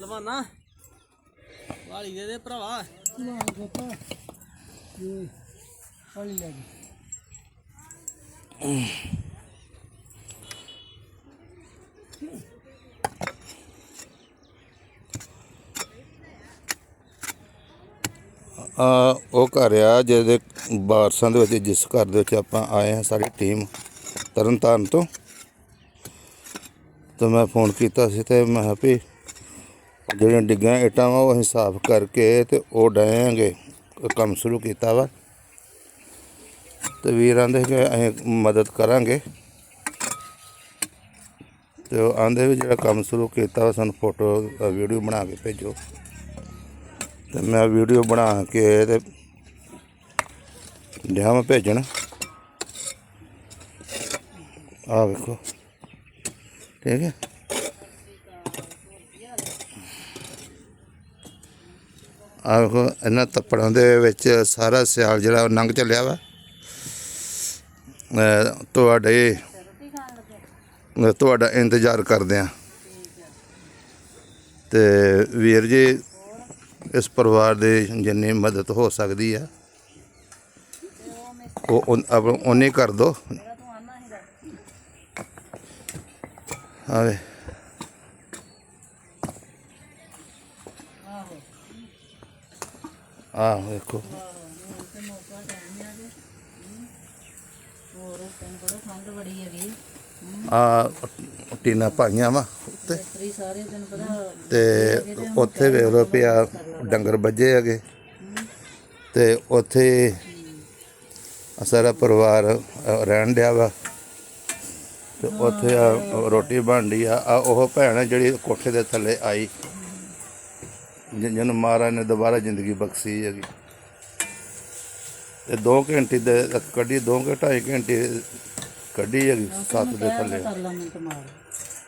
ਲਵਾਨਾ। ਵਾਲੀ ਦੇ ਦੇ ਭਰਾਵਾ। ਆ ਉਹ ਘਰ ਆ ਜਿਹਦੇ ਬਾਰਸਾਂ ਦੇ ਵਿੱਚ ਜਿਸ ਘਰ ਦੇ ਵਿੱਚ ਆਪਾਂ ਆਏ ਹਾਂ ਸਾਰੀ ਟੀਮ ਤਰਨਤਾਰਨ ਤੋਂ। ਤਾਂ ਮੈਂ ਫੋਨ ਕੀਤਾ ਸੀ ਤੇ ਮੈਂ ਕਿਹਾ ਵੀ ਜਿਹੜੀਆਂ ਡਿੱਗਾਂ ਇੱਟਾਂ ਵਾ ਉਹ ਅਸੀਂ ਸਾਫ਼ ਕਰਕੇ ਤੇ ਉਹ ਡਾਵਾਂਗੇ ਕੰਮ ਸ਼ੁਰੂ ਕੀਤਾ ਵਾ। ਤੇ ਵੀਰਾਂ ਦੇ ਕਿ ਅਸੀਂ ਮਦਦ ਕਰਾਂਗੇ। ਤੇ ਉਹ ਆਂਦੇ ਵੀ ਜਿਹੜਾ ਕੰਮ ਸ਼ੁਰੂ ਕੀਤਾ ਵਾ, ਸਾਨੂੰ ਫੋਟੋ, ਵੀਡੀਓ ਬਣਾ ਕੇ ਭੇਜੋ। ਤੇ ਮੈਂ ਵੀਡੀਓ ਬਣਾ ਕੇ ਤੇ ਡਿਆ ਮੈਂ ਭੇਜਣ। ਆ ਵੇਖੋ। ਠੀਕ ਹੈ। ਆ ਇਹਨਾਂ ਤੱਪੜਾਂ ਦੇ ਵਿੱਚ ਸਾਰਾ ਸਿਆਲ ਜਿਹੜਾ ਉਹ ਲੰਘ ਚੱਲਿਆ ਵਾ। ਤੁਹਾਡੇ ਤੁਹਾਡਾ ਇੰਤਜ਼ਾਰ ਕਰਦੇ ਆ ਤੇ ਵੀਰ ਜੀ, ਇਸ ਪਰਿਵਾਰ ਦੇ ਜਿੰਨੀ ਮਦਦ ਹੋ ਸਕਦੀ ਆ, ਉਹ ਉਨ- ਉਹਨੇ ਕਰ ਦੋ। ਆਵੇ ਆਹ ਵੇਖੋ ਹੋਰ ਤੈਨੂੰ ਆ ਟੀਨਾ ਪਾਈਆਂ ਵਾ ਉੱਤੇ ਤੇ ਉੱਥੇ ਵੇਖ ਲਓ ਪਿਆ ਡੰਗਰ ਵੱਜੇ ਹੈਗੇ ਤੇ ਉੱਥੇ ਸਾਰਾ ਪਰਿਵਾਰ ਰਹਿਣ ਡਿਆ ਵਾ ਤੇ ਉੱਥੇ ਆ ਰੋਟੀ ਬਣਦੀ ਆ ਆ ਉਹ ਭੈਣ ਜਿਹੜੀ ਕੋਠੇ ਦੇ ਥੱਲੇ ਆਈ। ਜਿ- ਜਿਹਨੂੰ ਮਹਾਰਾਜ ਨੇ ਦੁਬਾਰਾ ਜ਼ਿੰਦਗੀ ਬਖਸ਼ੀ ਹੈਗੀ। ਤੇ 2 ਘੰਟੇ ਦੇ ਕੱਢੀ 2 ਘੰਟੇ ਢਾਈ ਘੰਟੇ ਕੱਢੀ ਹੈਗੀ ਸੱਤ ਦੇ ਥੱਲੇ। ਕਰ ਲਾ ਮਿੰਟ ਮਾਰ।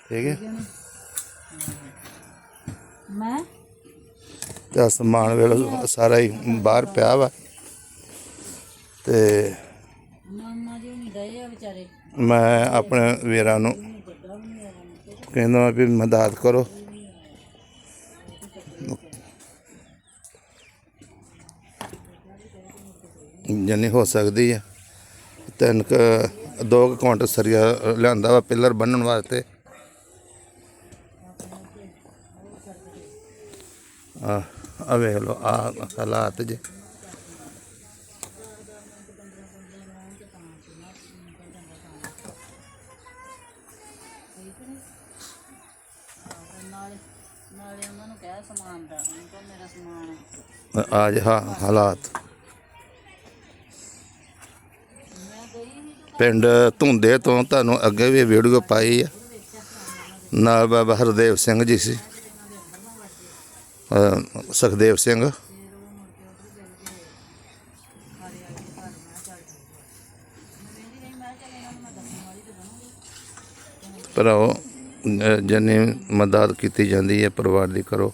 ਠੀਕ ਹੈ? ਮੈਂ? ਤੇ ਆਹ ਸਮਾਨ ਵੇਲੋ ਸਾਰਾ ਹੀ ਬਾਹਰ ਪਿਆ ਵਾ। ਤੇ ਗਏ ਆ ਵਿਚਾਰੇ? ਮੈਂ ਆਪਣੇ ਵੀਰਾਂ ਨੂੰ ਕਹਿੰਦਾ ਵਾਂ ਵੀ ਮਦਦ ਕਰੋ। ਜਿੰਨੀ ਹੋ ਸਕਦੀ ਆ। ਤਿੰਨ ਕੁ, ਦੋ ਕੁ ਕੁਆਂਟਲ ਸਰੀਆ ਲਿਆਂਦਾ ਵਾ ਪਿੱਲਰ ਬੰਨਣ ਵਾਸਤੇ। ਆ ਆ ਵੇਖ ਲਓ ਆ ਹਾਲਾਤ ਜੇ। ਨਾਲੇ ਨਾਲੇ ਉਹਨਾਂ ਨੂੰ ਕਹਿ ਸਮਾਨ ਦਾ ਉਹਨਾਂ ਕੋਲ ਮੇਰਾ ਸਮਾਨ ਆ। ਅੱਜ ਹਾਂ ਹਾਲਾਤ ਪਿੰਡ ਧੁੰਦੇ ਤੋਂ ਤੁਹਾਨੂੰ ਅੱਗੇ ਵੀ ਵੀਡੀਓ ਪਾਈ ਆ। ਨਾਲ ਬਾਬਾ ਹਰਦੇਵ ਸਿੰਘ ਜੀ ਸੀ। ਅਹ ਸੁਖਦੇਵ ਸਿੰਘ। ਭਰਾਓ ਅਹ ਜਿੰਨੀ ਮਦਦ ਕੀਤੀ ਜਾਂਦੀ ਹੈ ਪਰਿਵਾਰ ਦੀ ਕਰੋ।